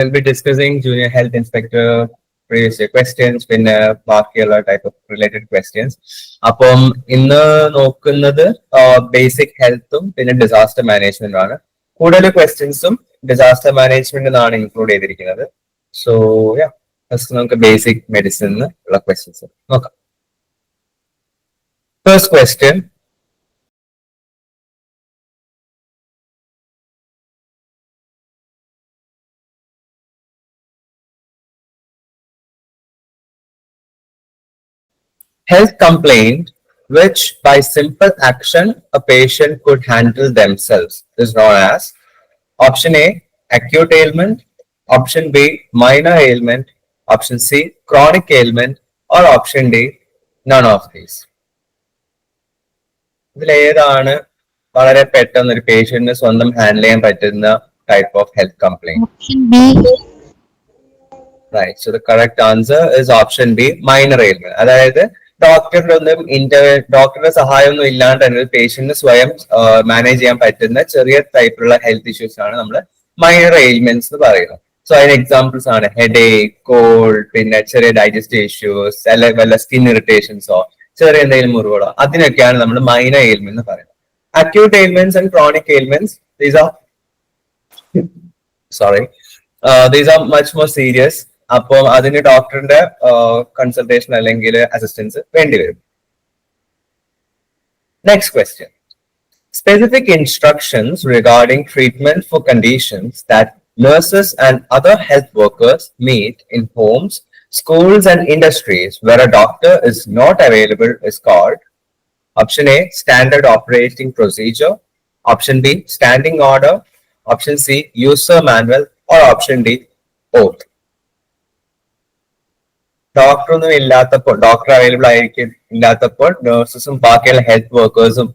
We'll be discussing junior health inspector year questions പിന്നെ ബാക്കിയുള്ള type of related questions അപ്പം ഇന്ന് നോക്കുന്നത് ബേസിക് ഹെൽത്തും പിന്നെ ഡിസാസ്റ്റർ മാനേജ്മെന്റും ആണ്. കൂടുതൽ ക്വസ്റ്റ്യൻസും ഡിസാസ്റ്റർ മാനേജ്മെന്റ് എന്നാണ് ഇൻക്ലൂഡ് ചെയ്തിരിക്കുന്നത്. സോ യാ ഫസ്റ്റ് നമുക്ക് ബേസിക് മെഡിസിൻ ഉള്ള ക്വസ്റ്റ്യൻസ് നോക്കാം. First question health complaint which by simple action a patient could handle themselves is known as option A acute ailment, option B minor ailment, option C chronic ailment or option D none of these. ഇതിൽ ഏതാണ് വളരെ പെട്ടെന്ന് ഒരു പേഷ്യന്റിന് സ്വന്തം handle ചെയ്യാൻ പറ്റുന്ന type of health complaint Option B. Right. So the correct answer is option B, minor ailment. അതായത് ഡോക്ടറുടെ ഒന്നും ഇന്റർ ഡോക്ടറുടെ സഹായമൊന്നും ഇല്ലാണ്ട് തന്നെ പേഷ്യന്റിന് സ്വയം മാനേജ് ചെയ്യാൻ പറ്റുന്ന ചെറിയ ടൈപ്പിലുള്ള ഹെൽത്ത് ഇഷ്യൂസ് ആണ് നമ്മൾ മൈനർ എയിൽമെന്റ്സ് എന്ന് പറയുന്നത്. സോ അതിന് എക്സാമ്പിൾസ് ആണ്. ഹെഡ് ഏക്ക് കോൾഡ് പിന്നെ ചെറിയ ഡൈജസ്റ്റീവ് ഇഷ്യൂസ് അല്ലെങ്കിൽ വല്ല സ്കിൻ ഇറിറ്റേഷൻസോ ചെറിയ എന്തെങ്കിലും മുറിവുകളോ അതിനൊക്കെയാണ് നമ്മൾ മൈനർ എയിൽമെന്റ് എന്ന് പറയുന്നത്. Acute ailments and chronic ailments these are sorry these are much more serious അപ്പം അതിന് ഡോക്ടറിന്റെ കൺസൾട്ടേഷൻ അല്ലെങ്കിൽ അസിസ്റ്റൻസ് വേണ്ടി വരും next question specific instructions regarding treatment for conditions that nurses and other health workers meet in homes, schools, and industries where a doctor is not available is called option A, standard operating procedure, option B, standing order, option C, user manual, or option D, oath. Doctor ഒന്നും ഇല്ലാത്തപ്പോൾ doctor available ആയിരിക്കും ഇല്ലാത്തപ്പോൾ നഴ്സസും ബാക്കിയുള്ള health വർക്കേഴ്സും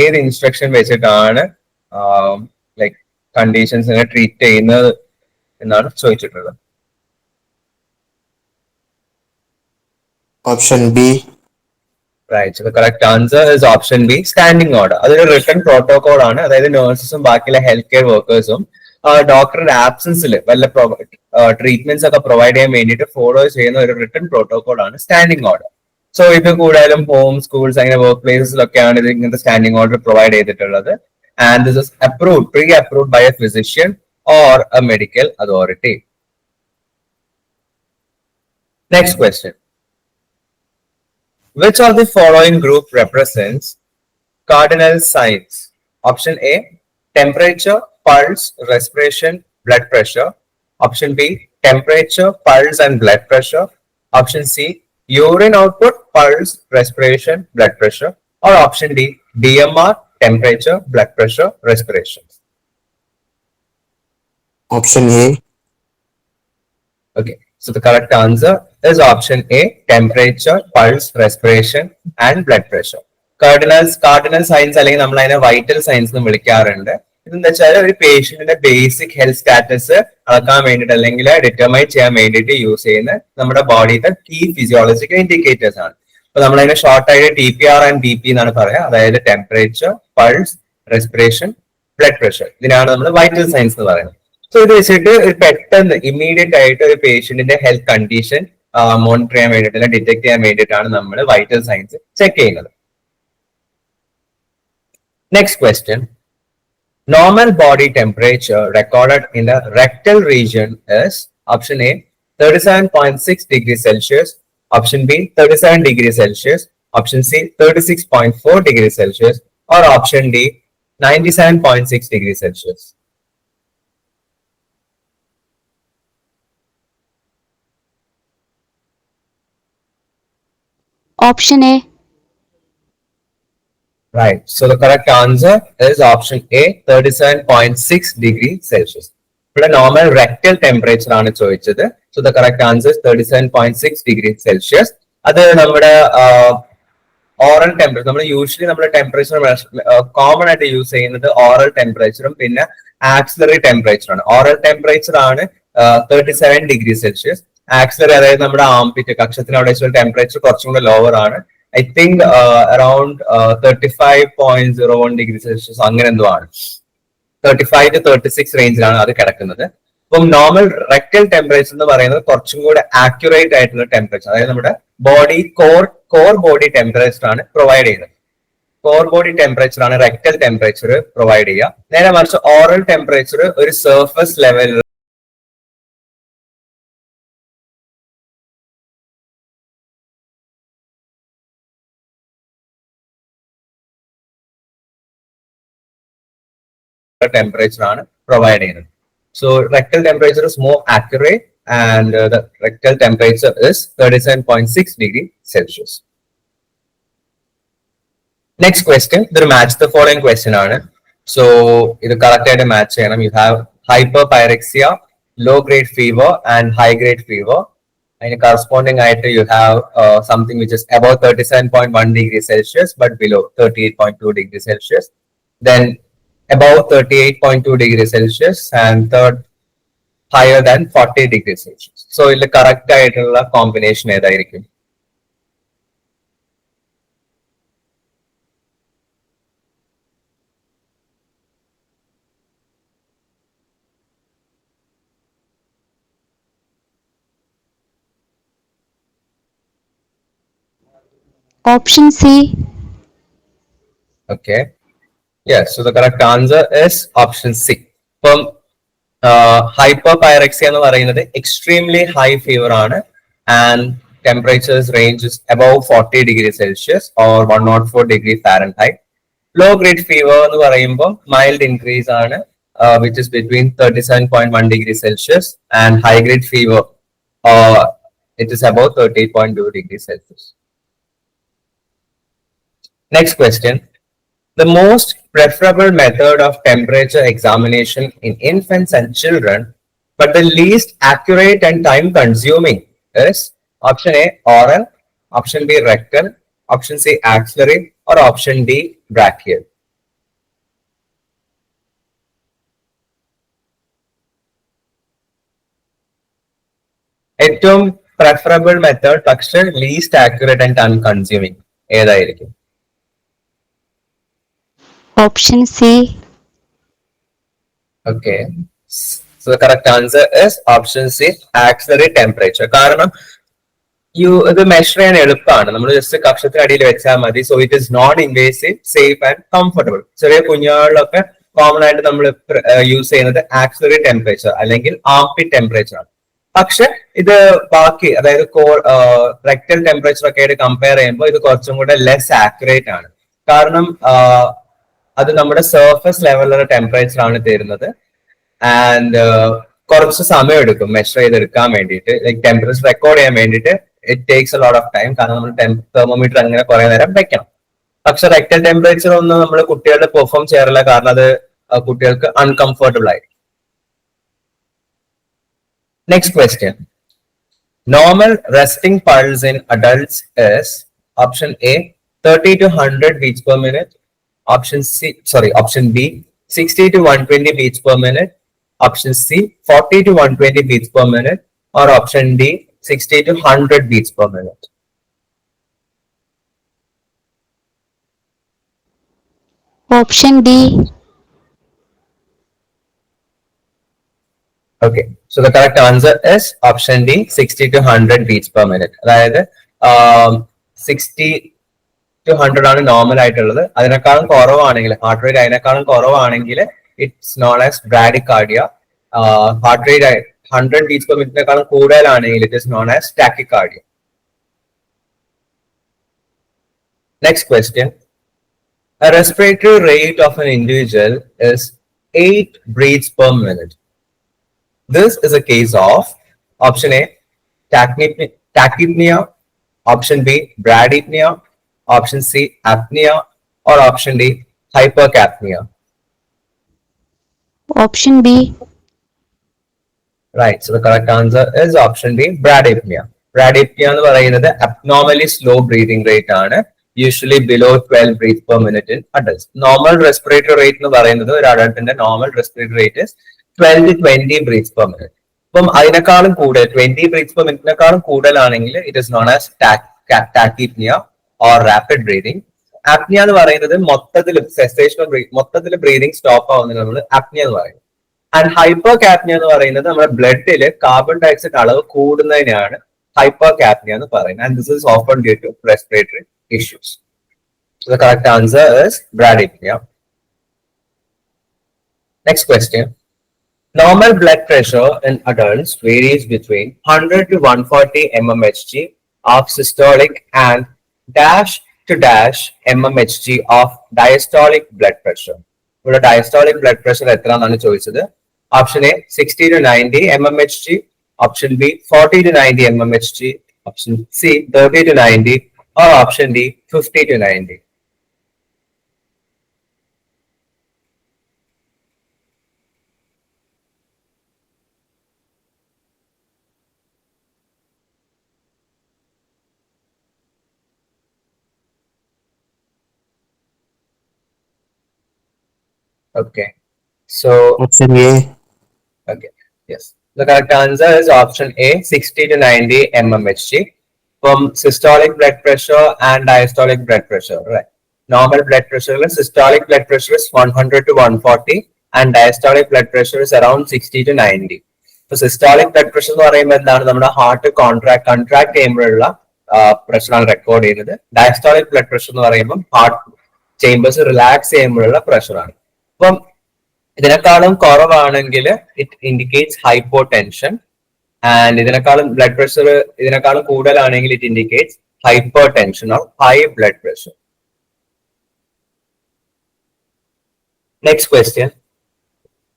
ഏത് instruction വെച്ചിട്ടാണ് like കണ്ടീഷൻസിനെ treat ചെയ്യുന്നത് എന്നാണ് ചോദിച്ചിട്ടുള്ളത്. Option B right so correct answer is option B standing order അതൊരു റിട്ടേൺ പ്രോട്ടോകോൾ ആണ്. അതായത് നഴ്സസും ബാക്കിയുള്ള ഹെൽത്ത് കെയർ വർക്കേഴ്സും ഡോക്ടറുടെ ആബ്സൻസിൽ വല്ല ട്രീറ്റ്മെന്റ്സ് ഒക്കെ പ്രൊവൈഡ് ചെയ്യാൻ വേണ്ടിയിട്ട് ഫോളോ ചെയ്യുന്ന ഒരു റിട്ടേൺ പ്രോട്ടോകോൾ ആണ് സ്റ്റാൻഡിംഗ് ഓർഡർ സോ ഇത് കൂടുതലും ഹോം സ്കൂൾസ് അങ്ങനെ വർക്ക് പ്ലേസസിലൊക്കെയാണ് ഇത് ഇങ്ങനത്തെ സ്റ്റാൻഡിംഗ് ഓർഡർ പ്രൊവൈഡ് ചെയ്തിട്ടുള്ളത്. And this is approved pre approved by a physician or a medical authority next question Which of the following group represents cardinal signs? Option A temperature, pulse, respiration, blood pressure. Option B, temperature, pulse, and blood pressure. Option C, urine output, pulse, respiration, blood pressure. Or option D, DMR, temperature, blood pressure, respiration. Option A. Okay, so the correct answer is option A, temperature, pulse, respiration, and blood pressure. Cardinals cardinal science അല്ലെങ്കിൽ നമ്മൾ അതിനെ vital science എന്ന് വിളിക്കാറുണ്ട് ഇതെന്താ വെച്ചാൽ ഒരു പേഷ്യന്റിന്റെ basic health status അളക്കാൻ വേണ്ടിയിട്ട് അല്ലെങ്കിൽ ഡിറ്റർമൈൻ ചെയ്യാൻ വേണ്ടിയിട്ട് യൂസ് ചെയ്യുന്ന നമ്മുടെ ബോഡിയുടെ കീ ഫിസിയോളജിക്കൽ ഇൻഡിക്കേറ്റേഴ്സ് ആണ്. അപ്പൊ നമ്മൾ അതിനെ ഷോർട്ട് ആയിട്ട് T P R and B P എന്നാണ് പറയുക അതായത് temperature pulse respiration blood pressure ഇതിനാണ് നമ്മൾ വൈറ്റൽ സയൻസ് എന്ന് പറയുന്നത്. സോ ഇത് വെച്ചിട്ട് ഒരു പെട്ടെന്ന് ഇമ്മീഡിയറ്റ് ആയിട്ട് ഒരു പേഷ്യന്റിന്റെ ഹെൽത്ത് കണ്ടീഷൻ മോണിറ്റർ ചെയ്യാൻ വേണ്ടിയിട്ട് അല്ലെങ്കിൽ ഡിറ്റക്ട് ചെയ്യാൻ വേണ്ടിയിട്ടാണ് നമ്മൾ വൈറ്റൽ സയൻസ് ചെക്ക് ചെയ്യുന്നത്. Next question Normal body temperature recorded in the rectal region is option A 37.6 degrees Celsius, option B 37 degrees Celsius, option C 36.4 degrees Celsius. Or option D 97.6 degrees Celsius. Option A Right. So the correct answer is option A, 37.6 degree Celsius. ഇവിടെ normal rectal temperature ആണ് ചോദിച്ചത്. So the correct answer thirty seven point six degree Celsius അത് നമ്മുടെ oral temperature നമ്മൾ usually നമ്മൾ temperature common ആയിട്ട് use ചെയ്യുന്നത് oral ടെമ്പറേച്ചറും പിന്നെ ആക്സിലറി ടെമ്പറേച്ചർ ആണ്. ഓറൽ ടെമ്പറേച്ചർ ആണ് thirty seven degree Celsius axillary അതായത് നമ്മുടെ ആംപിറ്റ് കക്ഷത്തിന് അവിടെ ടെമ്പറേച്ചർ കുറച്ചും കൂടെ ലോവർ ആണ്. I think around thirty five point zero one degree Celsius അങ്ങനെ എന്തോ ആണ്. Thirty five to thirty six റേഞ്ചിലാണ് അത് കിടക്കുന്നത്. അപ്പം നോർമൽ റെക്ടൽ ടെമ്പറേച്ചർ എന്ന് പറയുന്നത് കുറച്ചും കൂടെ ആക്യുറേറ്റ് ആയിട്ടുള്ള ടെമ്പറേച്ചർ അതായത് നമ്മുടെ body core core body temperature ആണ് പ്രൊവൈഡ് ചെയ്യുന്നത്. കോർ ബോഡി ടെമ്പറേച്ചർ ആണ് റെക്ടൽ ടെമ്പറേച്ചർ പ്രൊവൈഡ് ചെയ്യുക. നേരെ മറിച്ച് ഓറൽ ടെമ്പറേച്ചർ ഒരു സർഫസ് ലെവലിൽ temperature ആണ് പ്രൊവൈഡ് ചെയ്യുന്നത്. So rectal temperature is more accurate and the rectal temperature is thirty seven point six degree Celsius next question ഇതൊരു മാച്ച് ദ ഫോളോയിങ് ക്വസ്റ്റ്യൻ ആണ്. So ഇത് കറക്റ്റ് ആയിട്ട് മാച്ച് ചെയ്യണം. You have hyperpyrexia low grade fever and high grade fever അതിന് corresponding ആയിട്ട് you have something which is about thirty seven point one degree Celsius but below thirty eight point two degree Celsius then above 38.2 degrees Celsius and third higher than 40 degrees Celsius. So ഇതിൽ correct ആയിട്ടുള്ള combination ഏതായിരിക്കും Option C. Okay. Yes, so the correct answer is option C. ഇപ്പം hyperpyrexia എന്ന് പറയുന്നത് extremely high fever ആണ് and temperatures ranges above forty degree Celsius or one nought four degree Fahrenheit low grade fever എന്ന് പറയുമ്പോൾ mild increase ആണ് which is between thirty seven point one degree Celsius and high grade fever it is above thirty point two degree Celsius Next question. The most preferable method of temperature examination in infants and children, but the least accurate and time consuming is option A, oral, option B, rectal, option C, axillary, or option D, brachial. ഏറ്റവും പ്രെഫറബിൾ method പക്ഷെ least accurate and time consuming ഏതായിരിക്കും Option C Okay. So the correct answer is option C, temperature. കാരണം you ഇത് measure ചെയ്യാൻ എളുപ്പമാണ്. നമ്മൾ just കക്ഷത്തിന് അടിയിൽ വെച്ചാൽ മതി. So it is not invasive safe and comfortable ചെറിയ കുഞ്ഞുങ്ങളിലൊക്കെ കോമൺ ആയിട്ട് നമ്മൾ യൂസ് ചെയ്യുന്നത് ആക്സിലറി ടെമ്പറേച്ചർ അല്ലെങ്കിൽ ആംപി ടെമ്പറേച്ചർ ആണ്. പക്ഷെ ഇത് ബാക്കി അതായത് റെക്ടൽ ടെമ്പറേച്ചർ ഒക്കെ ആയിട്ട് കമ്പയർ ചെയ്യുമ്പോൾ ഇത് കുറച്ചും കൂടെ ലെസ് ആക്യുറേറ്റ് ആണ്. കാരണം അത് നമ്മുടെ സർഫസ് ലെവലിലുള്ള ടെമ്പറേച്ചർ ആണ് തരുന്നത്. ആൻഡ് കുറച്ച് സമയം എടുക്കും മെഷർ ചെയ്തെടുക്കാൻ വേണ്ടിയിട്ട്. ലൈക് ടെമ്പറേച്ചർ റെക്കോർഡ് ചെയ്യാൻ വേണ്ടിയിട്ട് it takes a lot of time കാരണം നമ്മൾ തെർമോമീറ്റർ അങ്ങനെ കുറെ നേരം വെക്കണം. പക്ഷെ റെക്ടൽ ടെമ്പറേച്ചർ ഒന്നും നമ്മൾ കുട്ടികളുടെ പെർഫോം ചെയ്യാറില്ല. കാരണം അത് കുട്ടികൾക്ക് അൺകംഫർട്ടബിൾ ആയി next question normal resting pulse in adults option A thirty 30 hundred 100 per minute option C, sorry, option B 60 to 120 beats per minute, option C 40 to 120 beats per minute, or option D 60 to 100 beats per minute. Option D. Okay, so the correct answer is option D 60 to 100 beats per minute. അതായത് sixty to hundred ആണ് normal ആയിട്ടുള്ളത്. അതിനേക്കാളും കുറവാണെങ്കിൽ heart rate അതിനേക്കാളും കുറവാണെങ്കിൽ it's known as bradycardia heart rate hundred beats per മിനിറ്റിനേക്കാളും കൂടുതലാണെങ്കിൽ it is known as tachycardia next question A respiratory rate of an individual is 8 breaths per minute. This is a case of option A, option B bradypnea option C, apnea, or option D, hypercapnia. Option B. Right, so the correct answer is option B, bradypnea. Bradypnea എന്ന് പറയുന്നത് abnormally slow breathing rate ആണ് usually below twelve breath per minute in adults normal respiratory rate എന്ന് പറയുന്നത് ഒരു അഡൾട്ടിന്റെ normal respiratory rate twelve to twenty breath per minute അപ്പം അതിനേക്കാളും കൂടുതൽ twenty breath per മിനിറ്റിനേക്കാളും കൂടുതലാണെങ്കിൽ it is known as tachypnea or rapid breathing apnea എന്ന് പറയുന്നത് മൊത്തത്തിൽ സെസേഷൻ മൊത്തത്തിൽ ബ്രീതിങ് സ്റ്റോപ്പ് ആവുന്നതിന് നമ്മൾ ആപ്നിയ എന്ന് പറയും ആൻഡ് ഹൈപ്പർ കാപ്നിയ എന്ന് പറയുന്നത് നമ്മുടെ ബ്ലഡിൽ കാർബൺ ഡയോക്സൈഡ് അളവ് കൂടുന്നതിനാണ് ഹൈപ്പർ കാപ്നിയ എന്ന് പറയുന്നത് and this is often due to respiratory issues The correct answer is bradypnea. Next question. Normal blood pressure in adults varies between 100 to 140 mmHg of systolic and dash to dash mmHg of diastolic blood pressure. ഇവിടെ diastolic blood pressure എത്ര എന്നാണ് ചോദിച്ചത്? Option A sixty to ninety M M H G option B forty to ninety M M H G option C thirty to ninety or option D fifty to ninety Okay. So, Option A. okay. Yes. The correct answer is option A, 60 to 90 mmHg from systolic blood pressure and diastolic blood pressure, right? Normal blood pressure, systolic blood pressure is 100 to 140 and diastolic blood pressure is around 60 to 90. ഇപ്പൊ systolic blood pressure എന്ന് പറയുമ്പോൾ എന്താണ് നമ്മുടെ heart contract contract ചെയ്യുമ്പോഴുള്ള പ്രഷറാണ് record ചെയ്യുന്നത് diastolic blood pressure എന്ന് പറയുമ്പോൾ ഹാർട്ട് ചേമ്പേഴ്സ് റിലാക്സ് ചെയ്യുമ്പോഴുള്ള പ്രഷറാണ് അപ്പം ഇതിനേക്കാളും കുറവാണെങ്കിൽ it indicates hypotension and ഇതിനേക്കാളും ബ്ലഡ് പ്രഷർ ഇതിനേക്കാളും കൂടുതലാണെങ്കിൽ it indicates hypertension or high blood pressure next question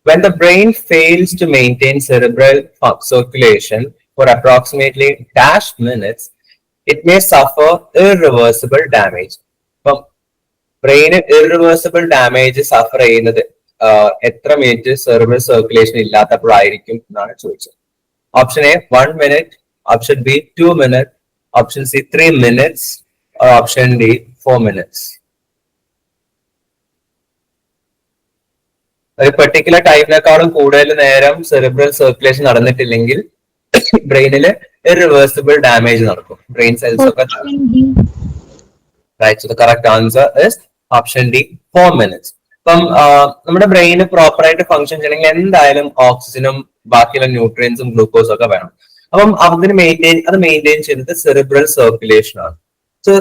when the brain fails to maintain cerebral fu- circulation for approximately dash minutes, it may suffer irreversible damage. ഇപ്പം ബ്രെയിന് irreversible damage suffer ചെയ്യുന്നത് എത്ര minute cerebral circulation ഇല്ലാത്തപ്പോഴായിരിക്കും എന്നാണ് ചോദിച്ചത്. Option A one minute option B two minute option C three minutes option D four minutes ഒരു particular ടൈമിനേക്കാളും കൂടുതൽ നേരം സെറിബ്രൽ സർക്കുലേഷൻ നടന്നിട്ടില്ലെങ്കിൽ ബ്രെയിനിൽ ഇറിവേഴ്സിബിൾ ഡാമേജ് നടക്കും. ബ്രെയിൻ സെൽസ് ഒക്കെ correct answer option D four minutes ഇപ്പം നമ്മുടെ ബ്രെയിന് പ്രോപ്പർ ആയിട്ട് ഫങ്ഷൻ ചെയ്യണമെങ്കിൽ എന്തായാലും ഓക്സിജനും ബാക്കിയുള്ള ന്യൂട്രിയൻസും ഗ്ലൂക്കോസും ഒക്കെ വേണം. അപ്പം അതിന് മെയിന്റെയിൻ അത് മെയിന്റെയിൻ ചെയ്യുന്നത് സെറിബ്രൽ സർക്കുലേഷൻ ആണ്. സോ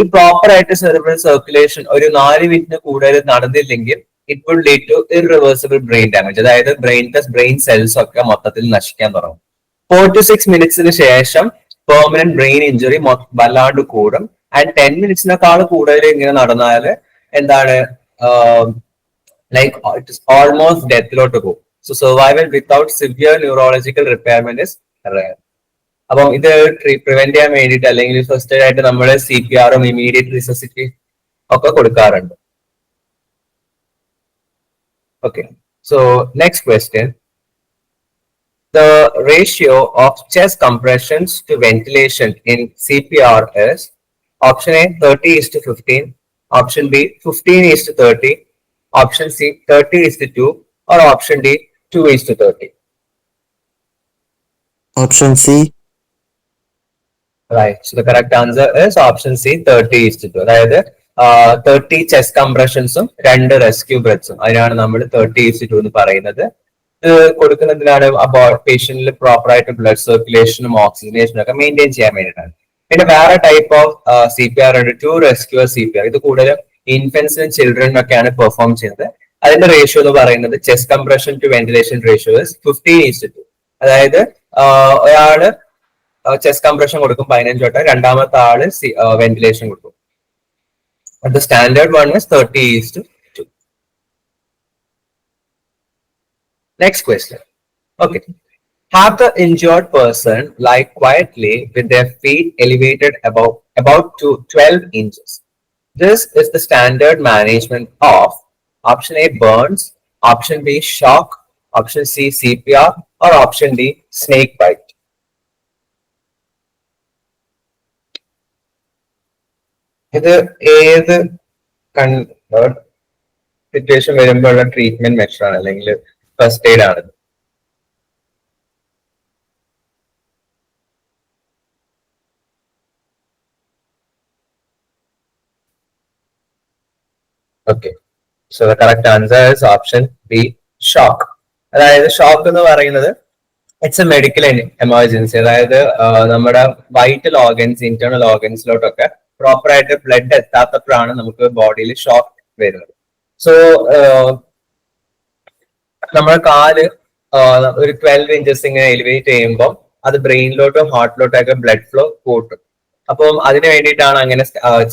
ഈ പ്രോപ്പർ ആയിട്ട് സെറിബ്രൽ സർക്കുലേഷൻ ഒരു നാല് മിനിറ്റിന് കൂടുതൽ നടന്നില്ലെങ്കിൽ it will lead to irreversible brain damage അതായത് ബ്രെയിൻ ബ്രെയിൻ സെൽസ് ഒക്കെ മൊത്തത്തിൽ നശിക്കാൻ തുടങ്ങും. ഫോർ ടു സിക്സ് മിനിറ്റ്സിന് ശേഷം പെർമനന്റ് ബ്രെയിൻ ഇഞ്ചുറി വല്ലാണ്ട് കൂടും. ആൻഡ് ടെൻ മിനിറ്റ്സിനേക്കാൾ കൂടുതൽ ഇങ്ങനെ നടന്നാൽ എന്താണ് ലൈക്ക് ഇറ്റ് ഓൾമോസ്റ്റ് ഡെത്തിലോട്ട് പോകും. So survival without severe neurological repairment is rare അപ്പം ഇത് പ്രിവെന്റ് ചെയ്യാൻ വേണ്ടിയിട്ട് അല്ലെങ്കിൽ ഫസ്റ്റ് ആയിട്ട് നമ്മൾ സി പി ആറും ഇമീഡിയറ്റ് റിസസിറ്റി ഒക്കെ കൊടുക്കാറുണ്ട്. Okay so next question the ratio of chest compressions to ventilation in C P R A 30 A to 15, option B 15 is to 30, option C 30 is to 2, or option D 2 is to 30. Option C. Right. So the correct answer is option C 30 is to 2. അതായത് thirty chest കംപ്രഷൻസും രണ്ട് rescue ബ്രെത്ത്സും അതിനാണ് നമ്മൾ thirty is to എന്ന് പറയുന്നത് ഇത് കൊടുക്കുന്നതിനാണ് പേഷ്യന്റിൽ proper ആയിട്ട് blood സർക്കുലേഷനും ഓക്സിജനേഷനും ഒക്കെ maintain ചെയ്യാൻ വേണ്ടിയിട്ടാണ് പിന്നെ വേറെ type of C P R ഉണ്ട്. Two rescuer C P R ഇത് കൂടുതലും ഇൻഫൻസിനും ചിൽഡ്രനും ഒക്കെയാണ് പെർഫോം ചെയ്യുന്നത്. അതിന്റെ റേഷ്യോ എന്ന് പറയുന്നത് chest compression to ventilation ratio fifteen is to അതായത് ഒരാൾ ചെസ്റ്റ് കംപ്രഷൻ കൊടുക്കും പതിനഞ്ച് വട്ടം രണ്ടാമത്തെ ആൾ വെന്റിലേഷൻ കൊടുക്കും. The standard one is 30 is to 2. Next question. Okay. Have the injured person lie quietly with their feet elevated above about to 12 inches. This is the standard management of option A burns, option B shock, option C CPR, or option D snake bite. ഇത് ഏത് situation വരുമ്പോഴുള്ള treatment measure ആണ് അല്ലെങ്കിൽ first aid ആണ് Okay. So the correct answer is option B shock അതായത് shock എന്ന് പറയുന്നത് it's a medical emergency അതായത് നമ്മുടെ വൈറ്റൽ ഓർഗൻസ് ഇന്റേണൽ ഓർഗൻസിലോട്ടൊക്കെ പ്രോപ്പർ ആയിട്ട് ബ്ലഡ് എത്താത്തപ്പോഴാണ് നമുക്ക് ബോഡിയിൽ ഷോക്ക് വരുന്നത്. സോ നമ്മുടെ കാൽ ഒരു ട്വൽവ് ഇഞ്ചസ് ഇങ്ങനെ എലിവേറ്റ് ചെയ്യുമ്പോൾ അത് ബ്രെയിനിലോട്ടും ഹാർട്ടിലോട്ടും ഒക്കെ ബ്ലഡ് ഫ്ലോ കൂട്ടും. അപ്പം അതിന് വേണ്ടിയിട്ടാണ് അങ്ങനെ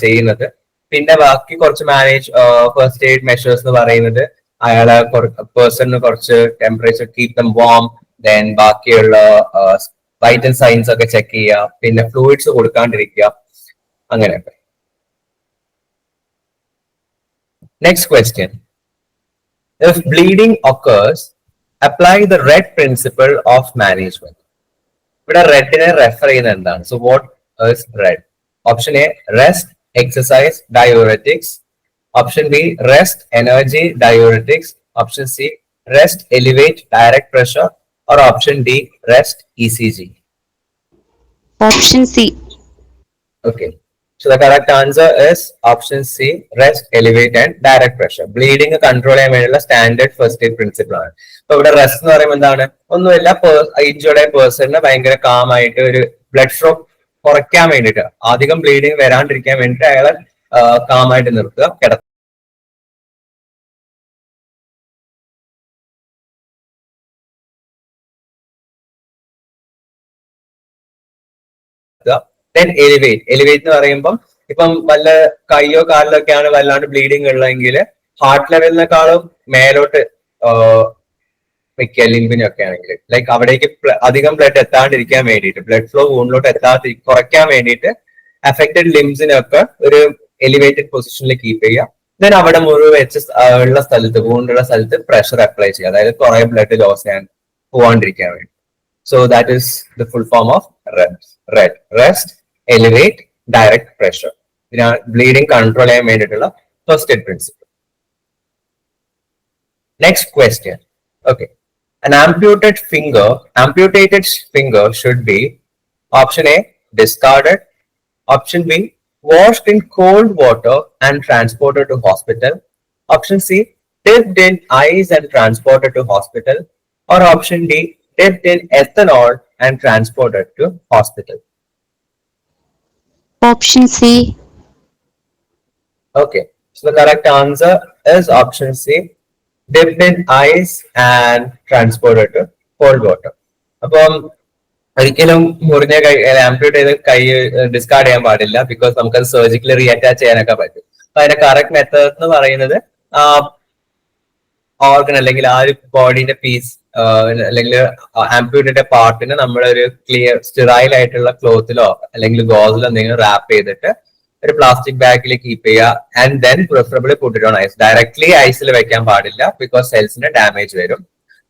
ചെയ്യുന്നത്. പിന്നെ ബാക്കി കുറച്ച് മാനേജ് ഫസ്റ്റ് എയ്ഡ് മെഷേഴ്സ് എന്ന് പറയുന്നത് അയാളെ പേഴ്സണിന് കുറച്ച് temperature keep them warm then ബാക്കിയുള്ള വൈറ്റൽ സൈൻസ് ഒക്കെ ചെക്ക് ചെയ്യുക പിന്നെ ഫ്ലൂയിഡ്സ് കൊടുക്കാണ്ടിരിക്കുക അങ്ങനെയൊക്കെ. Next question if bleeding occurs apply the RED principle of management ഇവിടെ റെഡിനെ റെഫർ ചെയ്യുന്നത് എന്താണ്? So what RED option A rest exercise diuretics option B rest energy diuretics option C rest elevate direct pressure or rest E C G Option C. Okay. So the correct answer is option C, rest, elevate and direct pressure. Bleeding control ചെയ്യാൻ വേണ്ടിയുള്ള standard first aid principle ആണ് അപ്പൊ ഇവിടെ rest എന്ന് പറയുമ്പോൾ എന്താണ് ഒന്നുമില്ല ഇഞ്ചോടെ പേഴ്സണിന് ഭയങ്കര കാം ആയിട്ട് ഒരു ബ്ലഡ് ഫ്ലോ കുറയ്ക്കാൻ വേണ്ടിയിട്ട്. അധികം ബ്ലീഡിങ് വരാണ്ടിരിക്കാൻ വേണ്ടിയിട്ട് അയാളെ കാമായിട്ട് നിർത്തുക. കിടത്തുക ദെൻ എലിവേറ്റ് എലിവേറ്റ് എന്ന് പറയുമ്പോൾ ഇപ്പം വല്ല കൈയോ കാലിലൊക്കെയാണ് വല്ലാണ്ട് ബ്ലീഡിങ് ഉള്ളതെങ്കിൽ ഹാർട്ട് ലെവലിനെക്കാളും മേലോട്ട് വെക്കുക ഒക്കെ ആണെങ്കിൽ ലൈക്ക് അവിടേക്ക് അധികം ബ്ലഡ് എത്താണ്ടിരിക്കാൻ വേണ്ടിയിട്ട് ബ്ലഡ് ഫ്ലോ വൂണിലോട്ട് എത്താതി കുറയ്ക്കാൻ വേണ്ടിയിട്ട് അഫക്റ്റഡ് ലിംസിനൊക്കെ ഒരു എലിവേറ്റഡ് പൊസിഷനിൽ കീപ്പ് ചെയ്യുക. ദെൻ അവിടെ മുഴുവൻ വെച്ച് ഉള്ള സ്ഥലത്ത് വൂണ്ടുള്ള സ്ഥലത്ത് പ്രഷർ അപ്ലൈ ചെയ്യുക. അതായത് കുറെ ബ്ലഡ് ലോസ് ചെയ്യാൻ പോവാണ്ടിരിക്കാൻ വേണ്ടി. So that is the full form of RED rest elevate direct pressure bleeding control ചെയ്യാൻ വേണ്ടിയിട്ടുള്ള first aid principle next question Okay. An amputated finger, amputated finger should be option A, discarded. Option B, washed in cold water and transported to hospital. Option C, dipped in ice and transported to hospital. Or option D, dipped in ethanol and transported to hospital. Option C. Okay. So the correct answer is option C. Dipped in ice and transported to cold water. അപ്പം ഒരിക്കലും മുറിഞ്ഞ കൈ ആംപ്യൂട്ട് കൈ discard ചെയ്യാൻ പാടില്ല because നമുക്കത് surgically റീഅറ്റാച്ച് ചെയ്യാനൊക്കെ പറ്റും അപ്പൊ അതിന്റെ കറക്റ്റ് മെത്തേഡ് എന്ന് പറയുന്നത് ആ ഓർഗൻ അല്ലെങ്കിൽ ആ ഒരു ബോഡീന്റെ പീസ് അല്ലെങ്കിൽ ആംപ്യൂട്ടിന്റെ പാർട്ടിനെ നമ്മളൊരു ക്ലിയർ സ്റ്റിറൈൽ ആയിട്ടുള്ള ക്ലോത്തിലോ അല്ലെങ്കിൽ ഗോസിലോ എന്തെങ്കിലും റാപ്പ് ചെയ്തിട്ട് ഒരു പ്ലാസ്റ്റിക് ബാഗിൽ കീപ്പ് ചെയ്യുക and then preferably പുട്ടിട്ട് on ice directly ഐസിൽ വെക്കാൻ പാടില്ല ബിക്കോസ് സെൽസിന് ഡാമേജ് വരും.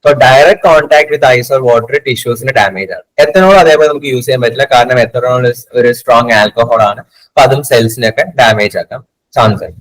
So direct contact with ice or water ടിഷ്യൂസിന് damage ആണ്. എത്തനോൾ അതേപോലെ നമുക്ക് യൂസ് ചെയ്യാൻ പറ്റില്ല. കാരണം എത്തനോൾ ഒരു സ്ട്രോങ് ആൽക്കഹോൾ ആണ്. അപ്പൊ അതും സെൽസിനൊക്കെ ഡാമേജ് ആക്കാം ചാൻസ് ഉണ്ട്.